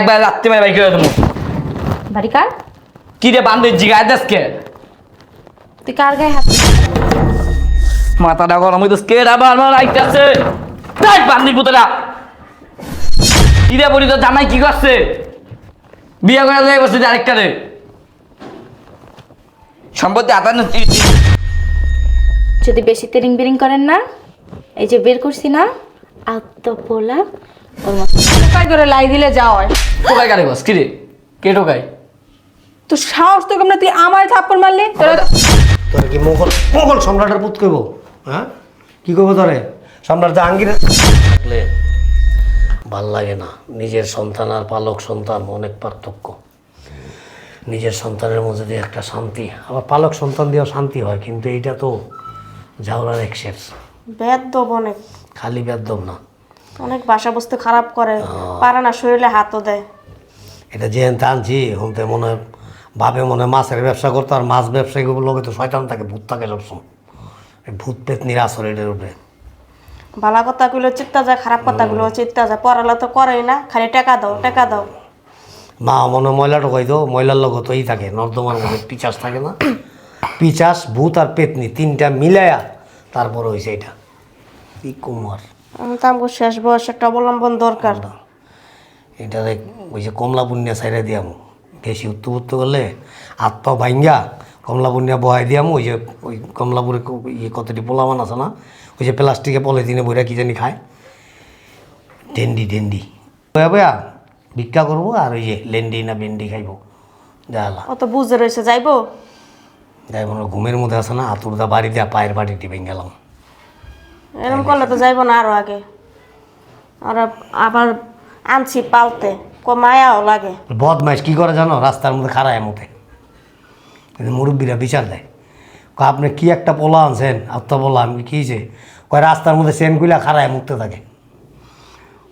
একবার রাত্রি মেরে বাইক করে দেবো। বাড়ি কার? কি রে বান্ধব জিগায় দেশকে তুই কার গায়ে হাত মাথাটা গরম কে আবার আমার আইতাছে? তাই পুতরা বলি তো জামাই কি করছে? বিয়ে করে দিয়ে আরেকটা রে। সম্পত্তি আতানো যদি বেশি তেরিং বিরিং করেন না এই যে বের করছি না আত্মপোলা ওর টোকাই লাই দিলে যাও টোকাই কারে বস? কি রে? কে টোকাই তো সাহস তো কেমন? তুই আমার থাপ্পড় মারলি? তোরা তো- তোর কি মোগল মোগল সম্রাটের পুত কইব? হ্যাঁ? কি কইব তোরে? সম্রাট থাকলে ভালো লাগে না। নিজের সন্তান আর পালক সন্তান অনেক পার্থক্য। নিজের সন্তানের মধ্যে দিয়ে একটা শান্তি। আবার পালক সন্তান দিয়েও শান্তি হয় কিন্তু এইটা তো ঝাউলার এক্সেস বেদব অনেক। খালি বেদম না। অনেক বাসা বস্তু খারাপ করে পারে না শরীরে হাতও দেয়। এটা যে আনছি হতে মনে হয় ভাবে মনে হয় মাছের ব্যবসা করতো আর মাছ ব্যবসায়ীগুলো লোকে তো শয়তান থাকে ভূত থাকে সবসময়। ভূত পেতনির আসর এটার উপরে। ভালো কথাগুলো চিত্তা যায় খারাপ কথাগুলো চিত্তা যায়। পড়ালে তো করেই না খালি টাকা দাও টাকা দাও। মা মনে হয় ময়লা ঢোকাই তো ময়লার লোক তো এই থাকে নর্দমার মধ্যে পিচাস থাকে না। পিচাস ভূত আর পেতনি তিনটা মিলায়া তারপর হয়েছে এটা। কি কুমার। তো আমাকে শেষ বয়স একটা অবলম্বন দরকার। এটা দেখ ওই যে কমলা পুণ্যা সাইডে দিয়াম বেশি উত্তর করলে পা ভাঙ্গা কমলা পুণ্যা বহাই দিয়াম ওই যে ওই কমলাপুরে ইয়ে কতটি পোলামান আছে না ওই যে প্লাস্টিকে পলিথিনে বইরা কি জানি খায়। ডেন্ডি ডেন্ডি। বয়া বয়া ভিক্ষা করব আর ওই যে লেন্ডি না ভেন্ডি খাইবো। জালা অত বুঝে রয়েছে যাইবো? যাই মনে ঘুমের মধ্যে আছে না হাতুরদা বাড়ি দিয়া পায়ের বাড়ি ভেঙে গেলাম। এরকম করলে তো যাইবো না আরও আগে। আর আবার আনছি পালতে, কমায়াও লাগে। বদমাইশ, কী করে জানো? রাস্তার মধ্যে খারায় কিন্তু মুরব্বীরা বিচার দেয়। আপনি কি একটা পোলা আনছেন? আত্মা পোলা আমি কী হয়েছে কয়, রাস্তার মধ্যে সেন কুইলা খারায় মুততে থাকে।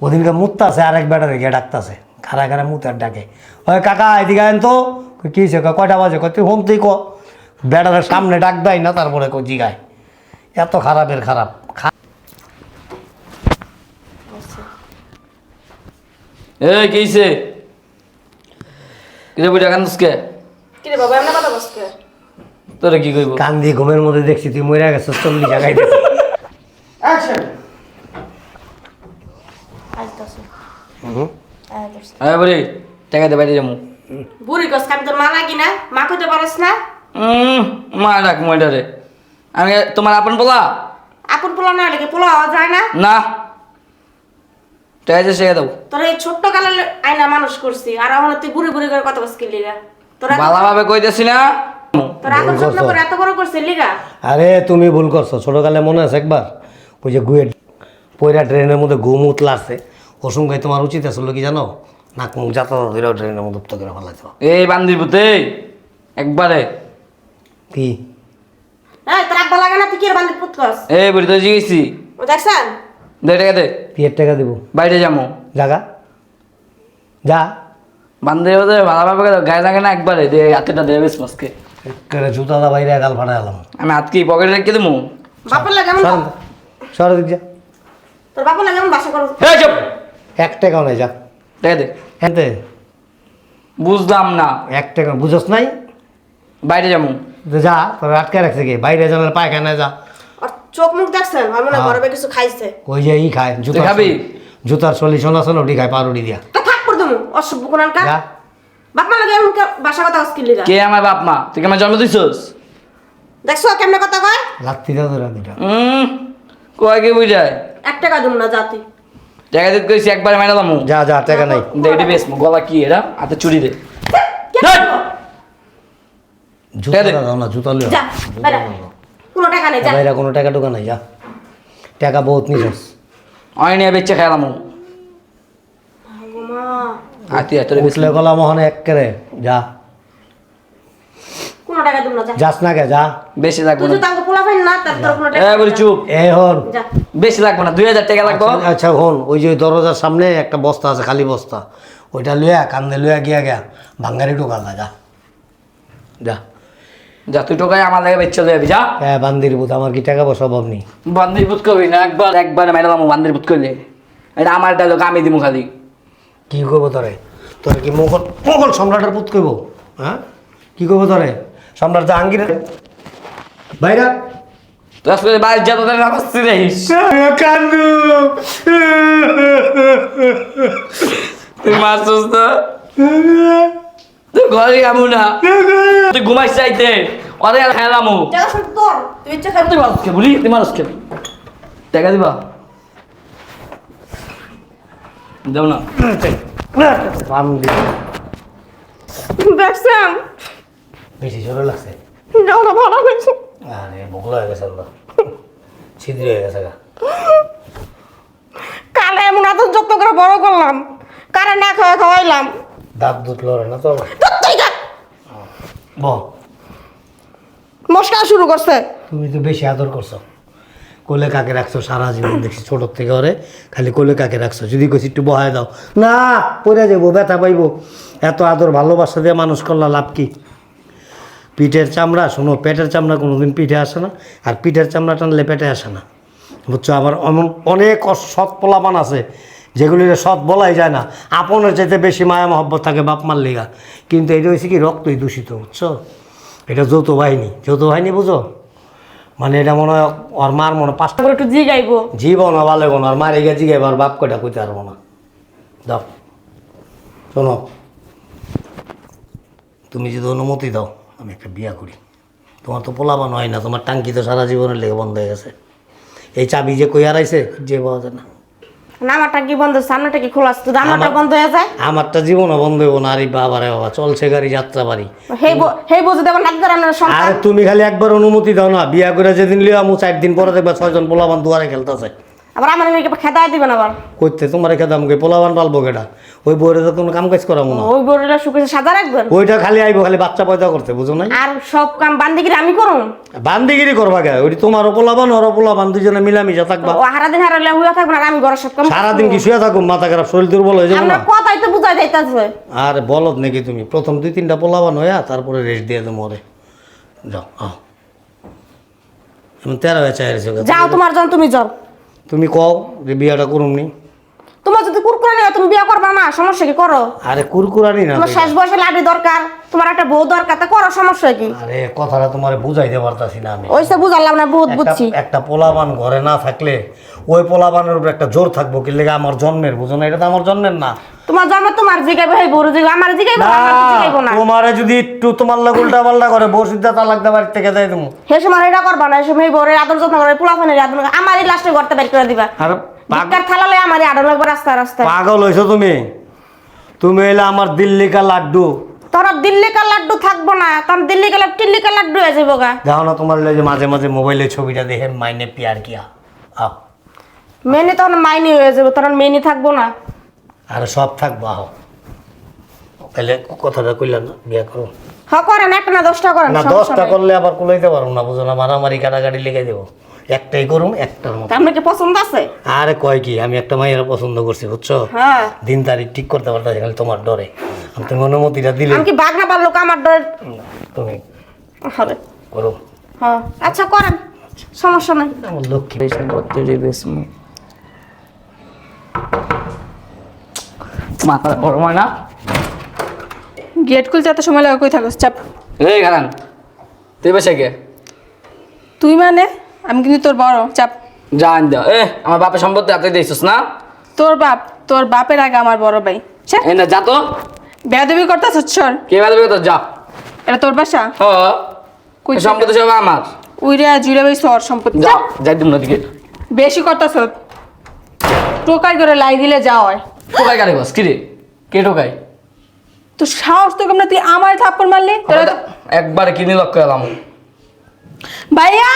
ওদিনকে মুততে আছে, আরেক বেটারে গিয়ে ডাকতেছে খারা খারা মুতে আর ডাকে। ওই কাকা, এদিকে আইন তো। কী হয়েছে? কয়টা বাজে? কয়, তুই হোম তুই ক? বেটারের সামনে ডাক দেয় না, তারপরে জিগায়। এত খারাপের খারাপ। এই কেছে কিরে বুঝা কান্দুসকে কিরে বাবা এমন কথা বসকে তোরে কি কইব? কান দিয়ে ঘুমের মধ্যে দেখছি তুই মরে গেছিস চল্লিশ জায়গায় আইতাছে আইতাছে হ্যাঁ বলি টাকা দে বাইরে যাব বুড়ি গছ আমি তোর মা লাগি না? মা কইতে পারস না? উম, মা ডাক ময়ডারে আমি তোমার আপন বলা আপন পোলা না লাগে পোলা হওয়া যায় না? না। টাকা যে শেখে দাও। তোর এই ছোট্ট কালে আইনা মানুষ করছি আর এখন তুই বুড়ি বুড়ি করে কথা বসকি লিগা। তোরা ভালোভাবে কইতেছি না? তোর এখন স্বপ্ন করে এত বড় করছিস লিগা? আরে তুমি ভুল করছ ছোটকালে মনে আছে একবার? ওই যে গুয়ে পয়রা ট্রেনের মধ্যে ঘুম উতলাছে ওসুম গাই তোমার উচিত আসলে কি জানো? নাক মুখ যাতা ধরে ট্রেনের মধ্যে উত্তর করে ফেলাইছো। এই বান্দির পুতে একবারে। কি? এই তোর আব্বা লাগে না তুই কি এর বান্দির পুত করস এই বলি তো জিগেছি ও দেখছেন? দে টাকা দে। টাকা দেবো। বাইরে যাব জাগা। যা। বান্দির পুতে ভালোভাবে করে দাও, গায়ে লাগে না একবারে। দে হাতেটা দে বেশ মস্কে একেবারে জুতা দা বাইরে গাল ফাটা এলাম। আমি হাত কি পকেটে রেখে দেবো বাপের লাগে এমন সর। দিক যা। তোর বাপের লাগে এমন বাসা করো। এই চুপ। এক টাকাও নাই যা। টাকা দে। হ্যাঁ বুঝলাম না। এক টাকা বুঝোস নাই? বাইরে যাব যা। তোর আটকে রাখছে কি? বাইরে যাবেন পায়খানায় যা। চোখ মুখ দেখছেন? আমি মনে হয়। ঘরে কিছু খাইছে? ওই যে ই খায়? জুতার খাবি? জুতার সলিউশন আছে না ওটি খায় পাউরুটি দিয়া। তো থাক করে দেবো অসভ্য কোনান কা বাপ মা লাগে বাসা কথা লিগা কে আমার বাপ মা? তুই কি আমার জন্ম দিছস? দেখছ কেমনে কথা কয়? লাত্তি দাও তোরা দুটা। হুম কয় কি বুঝায়? এক টাকা না জাতি টাকা দিতে কইছি একবারে মাইনা দামু যা যা টাকা নাই। দে এটি বেশ গলা কি এরা হাতে চুরি দে! জুতা দাও না জুতা লিও যা কোনো টাকা নেই যা। বাইরে কোনো টাকা টুকা নাই যা। টাকা বহুত নিছস। অয় নিয়ে বেচে খেলাম গলা মোহনে একেরে যা। কোনো টাকা দেবো না যা। যাস না কে যা। বেশি লাগবে তুই না। যদি পোলা ফাইন না তার তোর কোনো টাকা এ বলি চুপ। এ হন। বেশি লাগবে না দুই হাজার টাকা লাগবে। আচ্ছা, আচ্ছা হন। ওই যে দরজার সামনে একটা বস্তা আছে খালি বস্তা। ওইটা লইয়া কান্দে লইয়া গিয়া গিয়া ভাঙ্গারি ঢোকা যা। যা। যা যা তুই টোকাই আমার লাগে বেচে লয়ে যাবি যা। হ্যাঁ বান্দির বুধ আমার কি টাকা পয়সা অভাব নেই? বান্দির বুত করবি না একবার একবার মাইনা দামু বান্দির বুত করলে এটা আমার ডায়লগ আমি দিমু খালি। কি করব তোরে? তোর কি মোগল মোগল সম্রাটের পুত কইব? হ্যাঁ? কি কইব তোরে? সম্রাট জাহাঙ্গীরের বাইরা। আজকে বাইরে যা তোদের নামাজ রহিস কান্দু। তুই মারছিস তো? তুই ঘরে আমু না। তুই ঘুমাইস চাইতে অরে আর খেলামু। টাকা শুধু তোর। তুই ইচ্ছা কর তুই মানুষকে বলি তুই মানুষকে। টাকা দিবা? যাও না। বান্দি বেশি জোরে লাগছে। যাওয়া ভালো হয়েছে। আরে বগল হয়ে গেছে আল্লাহ। ছিদ্র হয়ে গেছে গা। কালে এমন এত যত্ন করে বড় করলাম। কারে না খাওয়া খাওয়াইলাম। দাঁত দুধ লড়ে না তো? বল মস্কা শুরু করছে। তুমি তো বেশি আদর করছ। কোলে কাকে রাখছো? সারা জীবন দেখছি ছোটোর থেকে ওরে। খালি কোলে কাকে রাখছো? যদি কইছি একটু বহায় দাও। না পড়ে যাব ব্যথা পাইবো। এত আদর ভালোবাসা দিয়ে মানুষ করলা লাভ কি? পিঠের চামড়া শোনো পেটের চামড়া কোনোদিন পিঠে আসে না আর পিঠের চামড়া টানলে পেটে আসে না। বুঝছ? আবার অনেক সৎ পোলাপান আছে। যেগুলির সৎ বলাই যায় না আপনের চাইতে বেশি মায়া মহব্বত থাকে বাপ মার লিগা। কিন্তু এটা হয়েছে কি রক্তই দূষিত বুঝছ? এটা যৌথ বাহিনী। যৌথ বাহিনী বুঝো? মানে এটা মনে হয় ওর মার মনে পাঁচটা করে একটু জি গাইবো জীবন ভালো কোন আর মারে গেছি এবার বাপ কটা কইতে পারব না। দাও। শোনো। তুমি যদি অনুমতি দাও আমি একটা বিয়া করি। তোমার তো পোলাবান হয় না তোমার টাঙ্কি তো সারা জীবনের লেগে বন্ধ হয়ে গেছে। এই চাবি যে কই হারাইছে যে পাওয়া যায় না। নামাটা কি বন্ধ সামনেটা কি খোলা আছে? তো আমার- বন্ধ হয়ে যায়? আমারটা জীবনও বন্ধ হইব না আরে বাবা রে বাবা চলছে গাড়ি যাত্রা বাড়ি। হে হে বুঝে নাকি দাঁড়ানোর আর সন্তান তুমি খালি একবার অনুমতি দাও না বিয়া করে যেদিন লিও আমু চার দিন পরে দেখবা ছয়জন পোলাবান দুয়ারে খেলতেছে। আবার আমার মেয়েকে খেদাই দিবেন আবার। করতে তোমার রেখে দাম পোলাবান পালবো কেটা ওই বইরে তো কোনো কাম কাজ করাবো না। ওই বড়টা শুকেছে সাদা রাখবেন? ওইটা খালি আইবো খালি বাচ্চা পয়দা করতে বুঝো নাই? আর সব কাম বান্দিগিরি আমি করুন বান্দিগিরি করবা কে? ওইটি তোমার পোলাবান ওর পোলাবান দুজনে মিলামিশা থাকবা। ও হারাদিন হারালে হুয়া থাকবেন আর আমি ঘরের সব কাম সারাদিন কি শুয়ে থাকুম? মাথা খারাপ শরীর দুর্বল হয়ে যাব না? কথাই তো বুঝাই যাইতেছে আর বলত নাকি তুমি? প্রথম দুই তিনটা পোলাবান হইয়া তারপরে রেস্ট দিয়ে দেবো ওরে। যাও আহ। তেরো হয়ে চাই যাও তোমার জন তুমি যাও। তুমি কও যে বিয়াটা করুমনি। তোমার যদি কুরকুরে নেই তুমি বিয়ে করবা না সমস্যা কি করো? আরে কুরকুরানি না তোমার শেষ বয়সে লাডি দরকার তোমার একটা বউ দরকার তা করো সমস্যা কি? আরে কথাটা তোমার বুঝাইতে পারতাছি না আমি। ওইসব বুঝালাম না বহুত বুঝছি। একটা পোলাবান ঘরে না থাকলে ওই পোলাবানের উপর একটা জোর থাকব কি লেগে আমার জন্মের বুঝো না এটা তো আমার জন্মের না। তোমার জন্ম তোমার জিগাইবে হেই বড় জিগাইবে আমার জিগাইবে না, তোমারে যদি একটু তোমার লোক উল্টা পাল্টা করে বউ সিদ্ধা তালাক দা বাড়ি থেকে যাই তুমি। হে সময় এটা করবা না সে মেয়ে বড় আদর যত্ন করে পোলা ফানের আদর আমারই লাস্টে ঘরতে বের করে দিবা। আর পাগ- ভিক্ষার থালা লই আমারই আদর লাগবে রাস্তা রাস্তায়। পাগল তুমি? তুমি এলে আমার দিল্লি কা লাড্ডু। তোরা দিল্লি কা লাড্ডু থাকব না তোর দিল্লি কা কা লাড্ডু হয়ে যাব গা। দেখো না তোমার লাগে মাঝে মাঝে মোবাইলে ছবিটা দেখে মাইনে পিয়ার কিয়া। আও। মেনি তখন মাইনি হয়ে যাবে তোর মেনি থাকব না। আর সব থাকব আও। তাহলে কথাটা কইলাম না বিয়া করো। হ করেন একটা না দশটা করেন না দশটা। করলে আবার কুলাইতে পারব না বুঝো না মারামারি কাটাকাটি লেগে দেবো। একটাই করুন একটার মতো। আপনার কি পছন্দ আছে? আরে কয় কি আমি একটা মাইয়ের পছন্দ করছি বুঝছ? হ্যাঁ। দিন তারিখ ঠিক করতে পারতাছি খালি তোমার ডরে। আমি তুমি অনুমতিটা দিলে আমি কি বাঘ না পারল আমার ডরে? তুমি হবে করো। হ্যাঁ। আচ্ছা করেন। সমস্যা নাই। আমার লক্ষ্মী। মাথা গরম হয় না? গেট খুলতে এত সময় লাগে কই থাকস চাপ। এই খারান তুই বেসে গে। তুই মানে? আমি কিন্তু তোর বড় চাপ। জান দাও এ আমার বাপের সম্পত্তি হাতে দিয়েছিস না? তোর বাপ তোর বাপের আগে আমার বড় ভাই। এই না যা তো। বেয়াদবি করতেছ সর কে বেলা তো যা। এটা তোর বাসা? হ। কই সম্পত্তি সব আমার। উইরা জুড়ে ভাই সর সম্পত্তি। যা যাই দিম না দিকে বেশি করতেছ টোকাই করে লাই দিলে যা হয়। টোকাই গাড়ি বস? কি রে কে টোকাই? তো সাহস তো কেমন তুই আমার থাপ্পড় মারলি? একবারে কিনে লক্ষ্য এলাম ভাইয়া!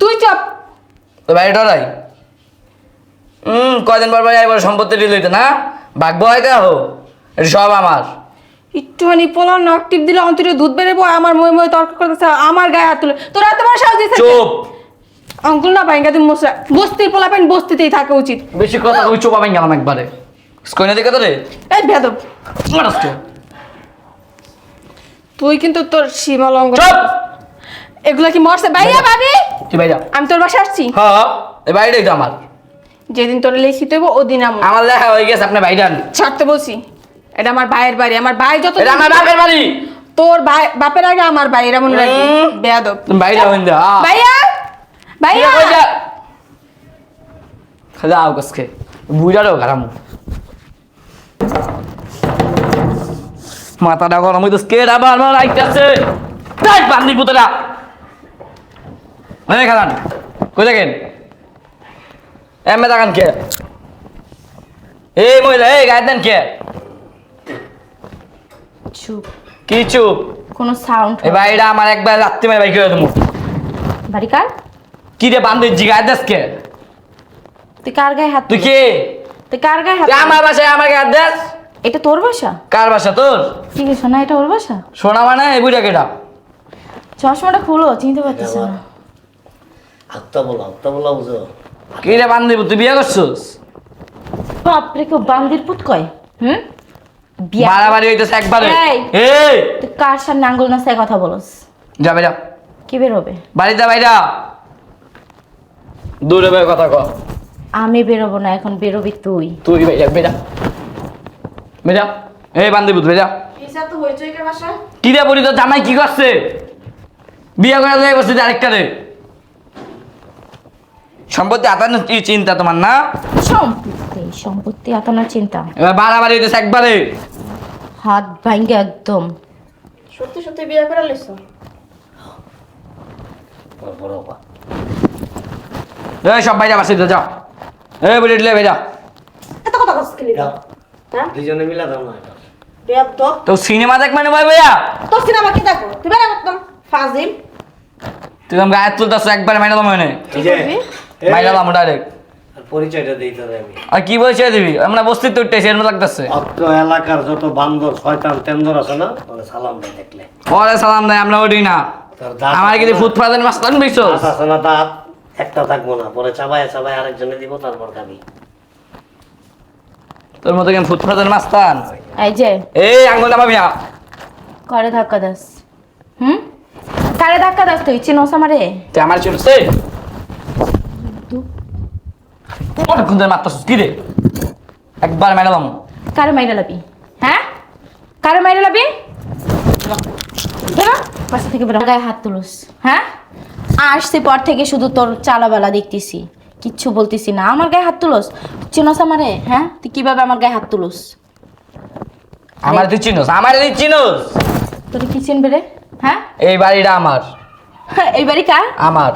তুই চপ। তো বাড়ি ডরাই হুম কয়দিন পর পর একবার সম্পত্তি ডিল হইতে না? ভাগ্য হয় কে হো? এটা সব আমার। একটুখানি নখ টিপ দিলে অন্তরে দুধ বেরোবো আমার মই মই তর্ক করতেছে আমার গায়ে হাত তুলে। তোরা এত বড় সাহস দিচ্ছে চুপ! অঙ্কুল না ভাইঙ্গা তুমি মশলা। বস্তির পোলা পাইন বস্তিতেই থাকা উচিত। বেশি কথা ওই চোপা ভাঙ গেলাম একবারে। স্কইনা দিকে তো রে এই বেদব মারাস তুই কিন্তু তোর সীমা লঙ্ঘন চুপ! এগুলা কি মরছে? ভাইয়া ভাবি! তুই ভাই যা আমি তোর বাসা আসছি। হ্যাঁ এই বাড়িটাই তো আমার। যেদিন তোর লিখিত হইব ওদিন আমি। আমার লেখা হয়ে গেছে আপনি বাইরে আন। ছাড়তে বলছি। এটা আমার ভাইয়ের বাড়ি। আমার ভাই যত এটা আমার বাপের বাড়ি। তোর ভাই বাপের আগে আমার বাড়ি এটা মনে রাখবি। বেয়াদব। তুমি বাইরে হইন দে আ। ভাইয়া! ভাইয়া! খালি আও কসকে। বুঝারও খারাপ। মাথাটা গরম হইতো স্কেট আবার আমার আইতাছে? তাই বান্দি পুতরা এই খালান কই দেখেন এমে দেখান কে? এই মহিলা এই গায়ে দেন কে? চুপ। কি চুপ? কোনো সাউন্ড এই বাইরা আমার একবার রাত্রি মেয়ে বাইক করে দেবো। বাড়ি কার? কি রে বান্ধব জিগায় দেশ কে? তুই কার গায়ে হাত তুই? কে? তুই কার গায়ে হাত? আমার বাসায় আমার গায়ে দেশ এটা তোর বাসা? কার বাসা তোর? কি সোনা এটা ওর বাসা? সোনা মানে এই বুড়া কেটা চশমাটা খুলো চিনতে পারতেছ না। আত্মা বলা আত্মা বলা বুঝো। কি রে বান্ধব তুই বিয়ে করছিস? বাপরে কেউ বান্দির পুত কয়? হুম? বিয়া বাড়াবাড়ি হইতেছে একবারে। এই। এই! তুই কার সামনে আঙ্গুল নাচায় কথা বলস? যা বেরা কি বের হবে? বাড়িতে বাইরা দূরে বের কথা কর আমি বেরোবো না এখন বেরোবি তুই। তুই বেরা বেরা বেরা এই বান্ধব বেরা তো হইচইকে বাসা কি রে বলি তোর জামাই কি করছে? বিয়ে করে দিয়ে বসে আরেকটা রে। সম্পত্তি আতানোর কি চিন্তা তোমার না? সম্পত্তি সম্পত্তি এত না চিন্তা। এবার বাড়াবাড়ি হইতেছে একবারে। হাত ভাঙ্গে একদম। সত্যি সত্যি বিয়ে করে এই সব বাইরা বাসে যাও। এই বলি দিলে এত কথা খেলি হ্যাঁ? দুজনে মিলা দাও না তো। সিনেমা দেখ মানে ভাই ভাইয়া? তোর সিনেমা কি দেখো? তুই বেড়া একদম ফাজিল। তুই আমি গায়ে তুলতেছ একবারে মনে দাম ডাইরেক্ট পরিচয়টা দিতে আমি। আর কি বলছে দিবি? আমরা বস্তির তো উঠতেছি এরম লাগতেছে। অত্র এলাকার যত বান্দর শয়তান তেন্দর আছে না ওরা সালাম দেয় দেখলে। ওরে সালাম দেয় আমরা ওঠি না। তোর আমার আছে কিন্তু ফুটপাতের মাছ তান আছে না দাঁত। একটা থাকব না পরে চাবায় চাবায় আরেকজনে দিব তারপর খাবি। তোর মতো কেন ফুটপাতের মাছ তান এই যে। এই আঙ্গুল নামাবি না। করে ধাক্কা দাস। হুম? কারে ধাক্কা দাস তুই? চিনোস আমারে? তুই অনেকক্ষণ ধরে মারতেছিস? কি রে? একবার দাম কারে মাইরা লাবি? হ্যাঁ? কারে মাইরা লাবি? বাসা থেকে বেরো। গায়ে হাত তুলুস। হ্যাঁ? আসছি পর থেকে শুধু তোর চালাবেলা দেখতেছি। কিচ্ছু বলতেছি না। আমার গায়ে হাত তুলস? চিনোস আমারে? হ্যাঁ? তুই কীভাবে আমার গায়ে হাত তুলস? আমার তুই চিনোস? আমার তুই চিনোস? তোর কি চিনবে রে? হ্যাঁ? এই বাড়িটা আমার। এই বাড়ি কার? আমার।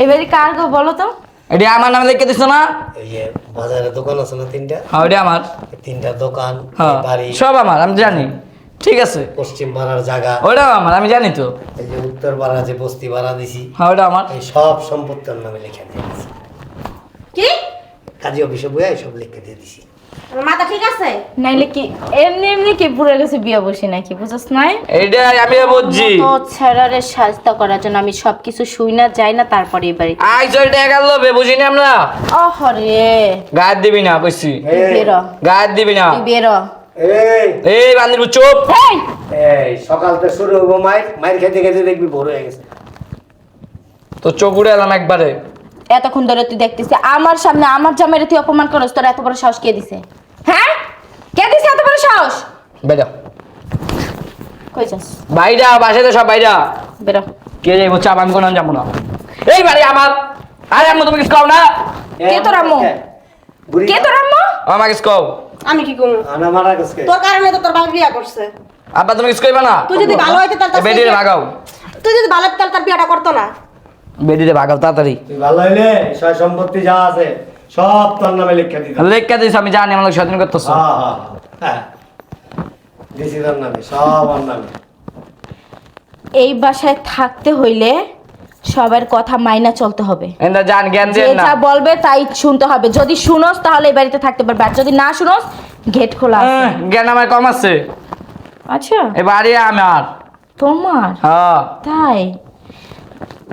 এই বাড়ি কার গো বলো তো? এটা আমার নামে লিখে দিস না? এই বাজারে দোকান আছে না তিনটা? হ্যাঁ ওটা আমার। এই তিনটা দোকান হ্যাঁ এই বাড়ি। সব আমার আমি জানি। ঠিক আছে। পশ্চিম পাড়ার জায়গা। ওটাও আমার আমি জানি তো। এই যে উত্তর পাড়া যে বস্তি ভাড়া দিছি হ্যাঁ ওটা আমার। এই সব সম্পত্তি ওর নামে লিখে দিয়েছি কি? কাজী অফিসে বইয়া সব লিখে দিয়ে দিছি। মাথা ঠিক আছে? নাইলে কি এমনি এমনি কি পুরো গেছে বিয়ে বসে নাকি বুঝছ নাই? এইটা আমি বুঝছি। তো ছেড়ারে সাজতা করার জন্য আমি সবকিছু শুই না যাই না তারপরে এই বাড়িতে। আই চলটা একাল লোভে বুঝিনি আমরা? অহরে। গায়ে দিবি না কইছি দিবি না। তুই বেরো। এই। এই বান্দির চুপ। এই এই সকাল থেকে শুরু হব মায়ের মায়ের খেতে খেতে দেখবি ভোর হয়ে গেছে। তো চোখ উড়ে এলাম একবারে। এতক্ষণ ধরে তুই দেখতেছিস আমার সামনে আমার জামাইরে তুই অপমান করস তোর এত বড় সাহস কে দিছে? হ্যাঁ? কে দিছে এত বড় সাহস? বেরা কই যাস? বাইরা বাসাতে সব বাইরা বেরো কে যাইব চাপ আমি কোনো যাব না। এই বাড়ি আমার। আরে আম্মু তুমি কিছু কও না? কে তোর আম্মু? কে? তোর আম্মু? আমার কিছু কও। আমি কি করব আনা মারা গেছে তোর কারণে তো তোর বাবা বিয়া করছে। আব্বা তুমি কিছু কইবা না? তুই যদি ভালো হইতে তাহলে তোর ভাগাও। তুই যদি ভালো হইতে তাহলে তার বিয়াটা করতো না। বেডিরে ভাগাও তাড়াতাড়ি। ভালো হইলে সয় সম্পত্তি যা আছে সব তোর নামে লিখে দিতে লেখা দিস আমি জানি আমার স্বাধীন করতেছো। হ্যাঁ হ্যাঁ হ্যাঁ। দিছি তোর নামে সব ওর নামে। এই বাসায় থাকতে হইলে সবার কথা মাইনা চলতে হবে। এন্দা জান জ্ঞান যে দেন না। যা বলবে তাই শুনতে হবে। যদি শুনোস তাহলে এই বাড়িতে থাকতে পারবে। আর যদি না শুনোস গেট খোলা আছে। জ্ঞান আমার কম আছে। আচ্ছা। এ বাড়ি আমার। তোমার? হ্যাঁ। তাই?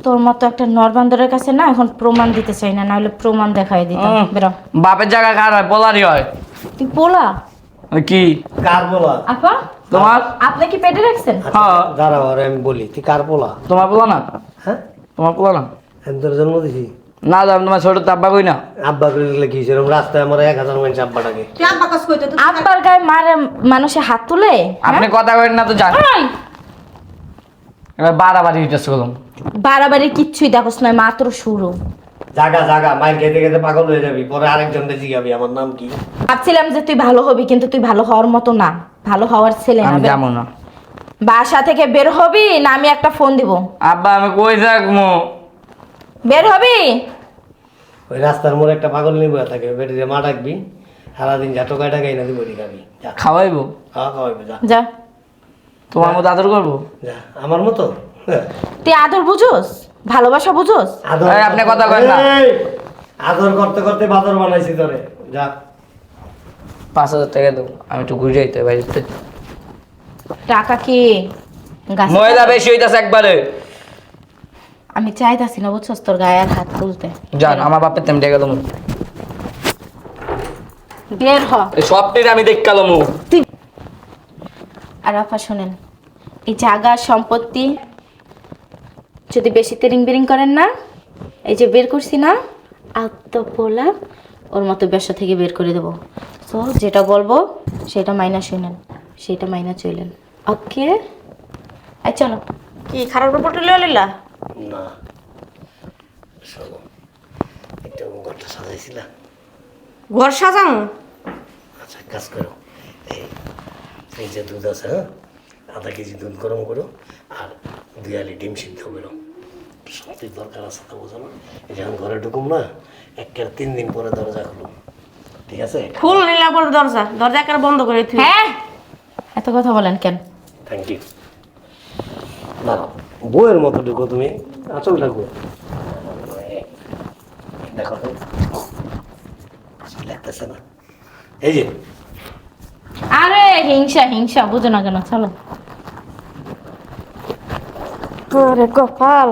তোর মতো একটা নরবান্দরের কাছে না এখন প্রমাণ দিতে চাই না নাহলে প্রমাণ দেখাই দিতাম। বেরো। বাপের জায়গা কার হয়? পোলারই হয়। তুই পোলা? কি? কার পোলা? আপা? তোমার? আপনি কি পেটে রাখছেন? হ্যাঁ। দাঁড়াও আর আমি বলি তুই কার পোলা? তোমার পোলা না? হ্যাঁ? তোমার পোলা না? আমি তোর জন্ম দিছি। না যাও তোমার ছোট তো আব্বা কই না? আব্বা করে দিলে কি সেরকম রাস্তায় আমার এক হাজার মানুষ আব্বাটাকে। তুই আব্বা কাজ কইতে আব্বার গায়ে মারে মানুষে হাত তুলে? হ্যাঁ? আপনি কথা করেন না তো জান এবার বাড়াবাড়ি হইতেছে কলম। বাড়াবাড়ি কিচ্ছুই দেখোস না মাত্র শুরু। জাগা জাগা মায়ের খেতে খেতে পাগল হয়ে যাবি পরে আরেকজন জিগাবি আমার নাম কি? ভাবছিলাম যে তুই ভালো হবি কিন্তু তুই ভালো হওয়ার মতো না। ভালো হওয়ার ছেলে না আমি যাব না। বাসা থেকে বের হবি না আমি একটা ফোন দিব? আব্বা আমি কই থাকব? বের হবি? ওই রাস্তার মোড়ে একটা পাগল নিয়ে বয়ে থাকে বেটে দিয়ে মা ডাকবি সারাদিন যা টোকাই টাকাই না দিব খাবি যা। খাওয়াইবো? খাওয়া খাওয়াইবে যা। যা। তোমার মতো আদর করব? যা আমার মতো? তুই আদর বুঝোস? ভালোবাসা বুঝোস? আদর আপনি কথা কন না। এই, আদর করতে করতে বাদর বানাইছি তোরে। যা। পাঁচ হাজার টাকা দেবো আমি একটু ঘুরে যাইতে টাকা কি? গাছে ময়লা বেশি হইতাছে একবারে। আমি চাইতাছি না বুঝছস? তোর গায়ে আর হাত তুলতে যান আমার বাপের তেমন টাকা দেবো। বের হ। এই সবটির আমি তুই আর আপা শোনেন এই জায়গা সম্পত্তি যদি বেশি তেরিং বেরিং করেন না এই যে বের করছি না আত্মপোলা ওর মতো ব্যবসা থেকে বের করে দেবো। তো যেটা বলব সেটা মাইনা শুনেন সেটা মাইনা চলেন ওকে? এই চলো। কি খারাপ রিপোর্ট লিয়ে লিলা না। শোনো একটা ঘরটা সাজাইছিলা। ঘর সাজাম আচ্ছা কাজ করো। এই এই যে দুধ আছে হ্যাঁ? আধা কেজি দুধ গরম করো আর দুই আলি ডিম সিদ্ধ করো। সত্যি দরকার আছে তা বোঝো না? এই যখন ঘরে ঢুকুম না একের তিন দিন পরে দরজা খুলুম। ঠিক আছে? ফুল নিলা পরে দরজা দরজা একেবারে বন্ধ করে তুই হ্যাঁ। এত কথা বলেন কেন? থ্যাংক ইউ না বইয়ের মতো ঢুকো তুমি আচল ঢুকো। দেখো তো লাগতেছে না। এই যে। আরে হিংসা হিংসা বুঝো না কেন চলো। কপাল।